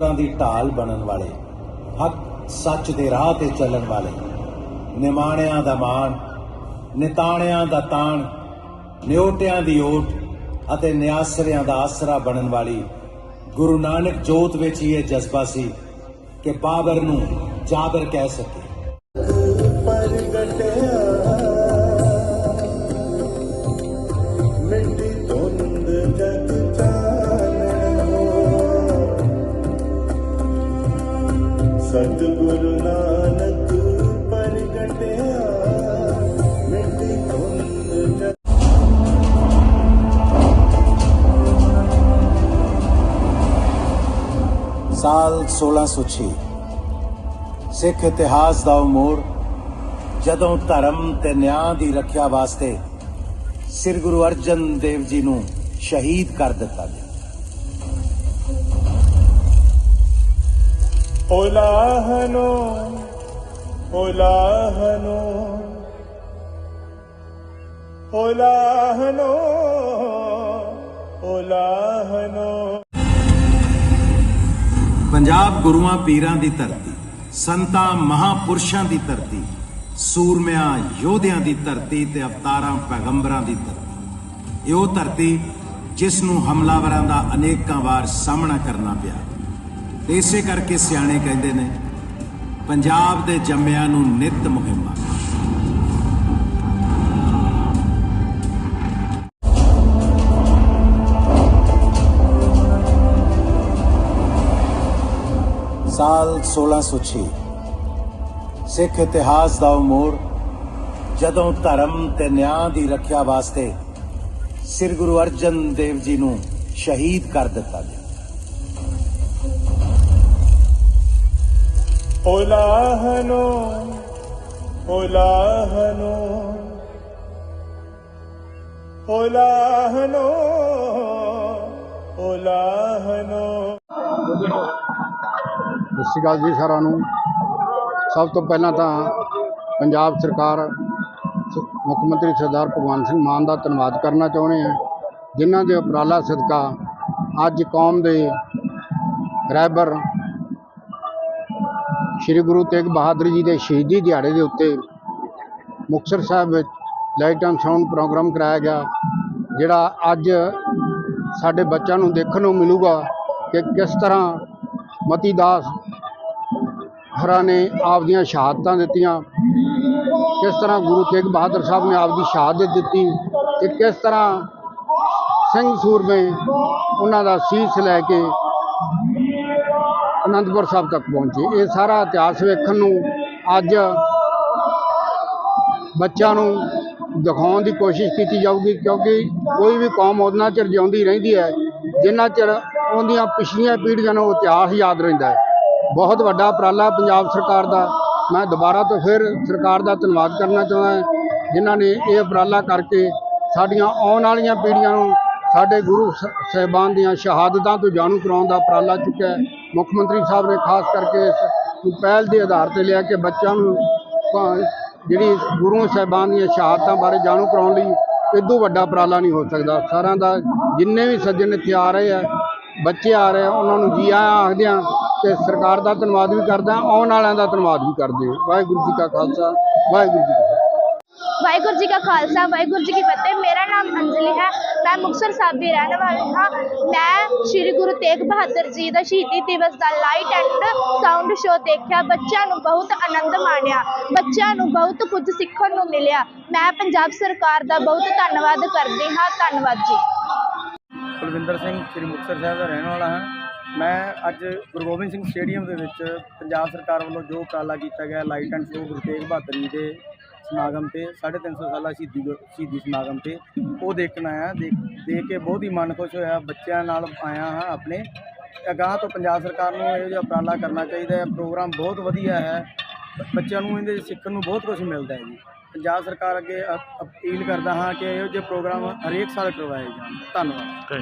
ਤਾਂ ਦੀ ਢਾਲ ਬਣਨ ਵਾਲੇ, ਹੱਕ ਸੱਚ ਦੇ ਰਾਹ ਤੇ ਚੱਲਣ ਵਾਲੇ, ਨਿਮਾਣਿਆਂ ਦਾ ਮਾਣ, ਨਿਤਾਣਿਆਂ ਦਾ ਤਾਣ, ਨਿਉਟਿਆਂ ਦੀ ਓਟ ਅਤੇ ਨਿਆਸਰਿਆਂ ਦਾ ਆਸਰਾ ਬਣਨ ਵਾਲੀ ਗੁਰੂ ਨਾਨਕ ਜੋਤ ਵਿੱਚ ਹੀ ਇਹ ਜਜ਼ਬਾ ਸੀ ਕਿ ਬਾਬਰ ਨੂੰ ਜਾਬਰ ਕਹਿ ਸਕੇ। ਸਾਲ 1606 ਸਿੱਖ ਇਤਿਹਾਸ ਦਾ ਉਹ ਮੋੜ, ਜਦੋਂ ਧਰਮ ਤੇ ਨਿਆਂ ਦੀ ਰੱਖਿਆ ਵਾਸਤੇ ਸ੍ਰੀ ਗੁਰੂ ਅਰਜਨ ਦੇਵ ਜੀ ਨੂੰ ਸ਼ਹੀਦ ਕਰ ਦਿੱਤਾ ਗਿਆ। ਉਲਾਹਨੋ ਉਲਾਹਨੋ ਉਲਾਹਨੋ ਉਲਾਹਨੋ ਪੰਜਾਬ ਗੁਰੂਆਂ ਪੀਰਾਂ ਦੀ ਧਰਤੀ, ਸੰਤਾਂ ਮਹਾਪੁਰਸ਼ਾਂ ਦੀ ਧਰਤੀ, ਸੂਰਮਿਆਂ ਯੋਧਿਆਂ ਦੀ ਧਰਤੀ ਤੇ ਅਵਤਾਰਾਂ ਪੈਗੰਬਰਾਂ ਦੀ ਧਰਤੀ। ਇਹ ਉਹ ਧਰਤੀ ਜਿਸ ਨੂੰ ਹਮਲਾਵਰਾਂ ਦਾ ਅਨੇਕਾਂ ਵਾਰ ਸਾਹਮਣਾ ਕਰਨਾ ਪਿਆ। ਤੇ ਇਸੇ ਕਰਕੇ ਸਿਆਣੇ ਕਹਿੰਦੇ ਨੇ, ਪੰਜਾਬ ਦੇ ਜੰਮਿਆਂ ਨੂੰ ਨਿਤ ਮੁਹਿੰਮਾਂ ਸਾਲ 1606 ਸਿੱਖ ਇਤਿਹਾਸ ਦਾ ਉਹ ਮੋੜ ਜਦੋਂ ਧਰਮ ਤੇ ਨਿਆਂ ਦੀ ਰੱਖਿਆ ਵਾਸਤੇ ਸ੍ਰੀ ਗੁਰੂ ਅਰਜਨ ਦੇਵ ਜੀ ਨੂੰ ਸ਼ਹੀਦ ਕਰ ਦਿੱਤਾ ਗਿਆ। ਉਲਾਹਨੋ ਉਲਾਹਨੋ ਉਲਾਹਨੋ ਉਲਾਹਨੋ ਸਤਿ ਸ਼੍ਰੀ ਅਕਾਲ ਜੀ ਸਾਰਿਆਂ ਨੂੰ। ਸਭ ਤੋਂ ਪਹਿਲਾਂ ਤਾਂ ਪੰਜਾਬ ਸਰਕਾਰ ਮੁੱਖ ਮੰਤਰੀ ਸਰਦਾਰ ਭਗਵੰਤ ਸਿੰਘ ਮਾਨ ਦਾ ਧੰਨਵਾਦ ਕਰਨਾ ਚਾਹੁੰਦੇ ਹਾਂ, ਜਿਨ੍ਹਾਂ ਦੇ ਉਪਰਾਲਾ ਸਦਕਾ ਅੱਜ ਕੌਮ ਦੇ ਰਹਿਬਰ ਸ੍ਰੀ ਗੁਰੂ ਤੇਗ ਬਹਾਦਰ ਜੀ ਦੇ ਸ਼ਹੀਦੀ ਦਿਹਾੜੇ ਦੇ ਉੱਤੇ ਮੁਕਤਸਰ ਸਾਹਿਬ ਵਿੱਚ ਲਾਈਟ ਐਂਡ ਸਾਊਂਡ ਪ੍ਰੋਗਰਾਮ ਕਰਾਇਆ ਗਿਆ, ਜਿਹੜਾ ਅੱਜ ਸਾਡੇ ਬੱਚਿਆਂ ਨੂੰ ਦੇਖਣ ਨੂੰ ਮਿਲੂਗਾ ਕਿ ਕਿਸ ਤਰ੍ਹਾਂ ਮਤੀ ਦਾਸ ਹਰਾਂ ਨੇ ਆਪਦੀਆਂ ਸ਼ਹਾਦਤਾਂ ਦਿੱਤੀਆਂ, ਕਿਸ ਤਰ੍ਹਾਂ ਗੁਰੂ ਤੇਗ ਬਹਾਦਰ ਸਾਹਿਬ ਨੇ ਆਪਦੀ ਸ਼ਹਾਦਤ ਦਿੱਤੀ ਤੇ ਕਿਸ ਤਰ੍ਹਾਂ ਸਿੰਘ ਸੂਰਮੇ ਉਹਨਾਂ ਦਾ ਸੀਸ ਲੈ ਕੇ ਅਨੰਦਪੁਰ ਸਾਹਿਬ ਤੱਕ ਪਹੁੰਚੇ। ਇਹ ਸਾਰਾ ਇਤਿਹਾਸ ਵੇਖਣ ਨੂੰ ਅੱਜ ਬੱਚਿਆਂ ਨੂੰ ਦਿਖਾਉਣ ਦੀ ਕੋਸ਼ਿਸ਼ ਕੀਤੀ ਜਾਊਗੀ, ਕਿਉਂਕਿ ਕੋਈ ਵੀ ਕੌਮ ਉਹਨਾਂ ਚਿਰ ਜਿਉਂਦੀ ਰਹਿੰਦੀ ਹੈ, ਜਿੰਨਾ ਚਿਰ ਉਹਦੀਆਂ ਪਿਛਲੀਆਂ ਪੀੜ੍ਹੀਆਂ ਨੂੰ ਇਤਿਹਾਸ ਯਾਦ ਰਹਿੰਦਾ ਹੈ। ਬਹੁਤ ਵੱਡਾ ਉਪਰਾਲਾ ਪੰਜਾਬ ਸਰਕਾਰ ਦਾ। ਮੈਂ ਦੁਬਾਰਾ ਤੋਂ ਫਿਰ ਸਰਕਾਰ ਦਾ ਧੰਨਵਾਦ ਕਰਨਾ ਚਾਹੁੰਦਾ ਜਿਨ੍ਹਾਂ ਨੇ ਇਹ ਉਪਰਾਲਾ ਕਰਕੇ ਸਾਡੀਆਂ ਆਉਣ ਵਾਲੀਆਂ ਪੀੜ੍ਹੀਆਂ ਨੂੰ ਸਾਡੇ ਗੁਰੂ ਸ- ਸਾਹਿਬਾਨ ਦੀਆਂ ਸ਼ਹਾਦਤਾਂ ਤੋਂ ਜਾਣੂ ਕਰਾਉਣ ਦਾ ਉਪਰਾਲਾ ਚੁੱਕਿਆ ਮੁੱਖ ਮੰਤਰੀ ਸਾਹਿਬ ਨੇ ਖਾਸ ਕਰਕੇ ਇਸ ਪਹਿਲ ਦੇ ਆਧਾਰ ਤੇ ਲਿਆ ਕਿ ਬੱਚਿਆਂ ਨੂੰ ਜਿਹੜੀ ਗੁਰੂ ਸਾਹਿਬਾਨ ਦੀਆਂ ਸ਼ਹਾਦਤਾਂ ਬਾਰੇ ਜਾਣੂ ਕਰਾਉਣ ਲਈ ਇਦੋਂ ਵੱਡਾ ਉਪਰਾਲਾ ਨਹੀਂ ਹੋ ਸਕਦਾ। ਸਾਰਿਆਂ ਦਾ ਜਿੰਨੇ ਵੀ ਸੱਜਣ ਇੱਥੇ ਆ ਰਹੇ ਆ, ਬੱਚੇ ਆ ਰਹੇ ਉਹਨਾਂ ਨੂੰ ਜੀ ਆਇਆਂ ਆਖਦੇ ਹਾਂ ਤੇ ਸਰਕਾਰ ਦਾ ਧੰਨਵਾਦ ਵੀ ਕਰਦਾ ਆਉਣ ਵਾਲਿਆਂ ਦਾ ਧੰਨਵਾਦ ਵੀ ਕਰਦੇ ਹਾਂ ਵਾਹਿਗੁਰੂ ਜੀ ਕਾ ਖਾਲਸਾ, ਵਾਹਿਗੁਰੂ ਜੀ ਕੀ ਵਾਹਿਗੁਰੂ ਜੀ ਕਾ ਖਾਲਸਾ, ਵਾਹਿਗੁਰੂ ਜੀ ਕੀ ਫਤਿਹ। ਮੇਰਾ ਨਾਮ ਅੰਜਲੀ ਹੈ ਮੈਂ ਮੁਕਤਸਰ ਸਾਹਿਬ ਦੀ ਰਹਿਣ ਵਾਲੀ ਹਾਂ। ਮੈਂ ਸ੍ਰੀ ਗੁਰੂ ਤੇਗ ਬਹਾਦਰ ਜੀ ਦਾ ਸ਼ਹੀਦੀ ਦਿਵਸ ਦਾ ਲਾਈਟ ਐਂਡ ਸਾਊਂਡ ਸ਼ੋਅ ਦੇਖਿਆ। ਬੱਚਿਆਂ ਨੂੰ ਬਹੁਤ ਆਨੰਦ ਮਾਣਿਆ। ਬੱਚਿਆਂ ਨੂੰ ਬਹੁਤ ਕੁਝ ਸਿੱਖਣ ਨੂੰ ਮਿਲਿਆ। ਮੈਂ ਪੰਜਾਬ ਸਰਕਾਰ ਦਾ ਬਹੁਤ ਧੰਨਵਾਦ ਕਰਦੀ ਹਾਂ। ਧੰਨਵਾਦ ਜੀ। ਕੁਲਵਿੰਦਰ ਸਿੰਘ, ਸ੍ਰੀ ਮੁਕਤਸਰ ਸਾਹਿਬ ਦਾ ਰਹਿਣ ਵਾਲਾ ਹਾਂ। ਮੈਂ ਅੱਜ ਗੁਰੂ ਗੋਬਿੰਦ ਸਿੰਘ ਸਟੇਡੀਅਮ ਦੇ ਵਿੱਚ ਪੰਜਾਬ ਸਰਕਾਰ ਵੱਲੋਂ ਜੋ ਉਪਰਾਲਾ ਕੀਤਾ ਗਿਆ light and show Guru Tegh Bahadur ji ਦੇ ਸਮਾਗਮ ਤੇ 350 ਸਾਲਾ ਸ਼ਹੀਦੀ ਗੁ- ਸ਼ਹੀਦੀ ਸਮਾਗਮ ਤੇ ਉਹ ਦੇਖਣ ਆਇਆ। ਦੇਖ ਦੇਖ ਕੇ ਬਹੁਤ ਹੀ ਮਨ ਖੁਸ਼ ਹੋਇਆ। ਬੱਚਿਆਂ ਨਾਲ ਆਇਆ ਹਾਂ ਆਪਣੇ। ਅਗਾਂਹ ਤੋਂ ਪੰਜਾਬ ਸਰਕਾਰ ਨੂੰ ਇਹੋ ਜਿਹਾ ਉਪਰਾਲਾ ਕਰਨਾ ਚਾਹੀਦਾ ਹੈ। ਪ੍ਰੋਗਰਾਮ ਬਹੁਤ ਵਧੀਆ ਹੈ। ਬ- ਬੱਚਿਆਂ ਨੂੰ ਇਹਦੇ ਸਿੱਖਣ ਨੂੰ ਬਹੁਤ ਕੁਝ ਮਿਲਦਾ ਹੈ ਜੀ। ਪੰਜਾਬ ਸਰਕਾਰ ਅੱਗੇ ਅ- ਅਪੀਲ ਕਰਦਾ ਹਾਂ ਕਿ ਇਹੋ ਜਿਹੇ ਪ੍ਰੋਗਰਾਮ ਹਰੇਕ ਸਾਲ ਕਰਵਾਏ ਜਾਣ। ਧੰਨਵਾਦ।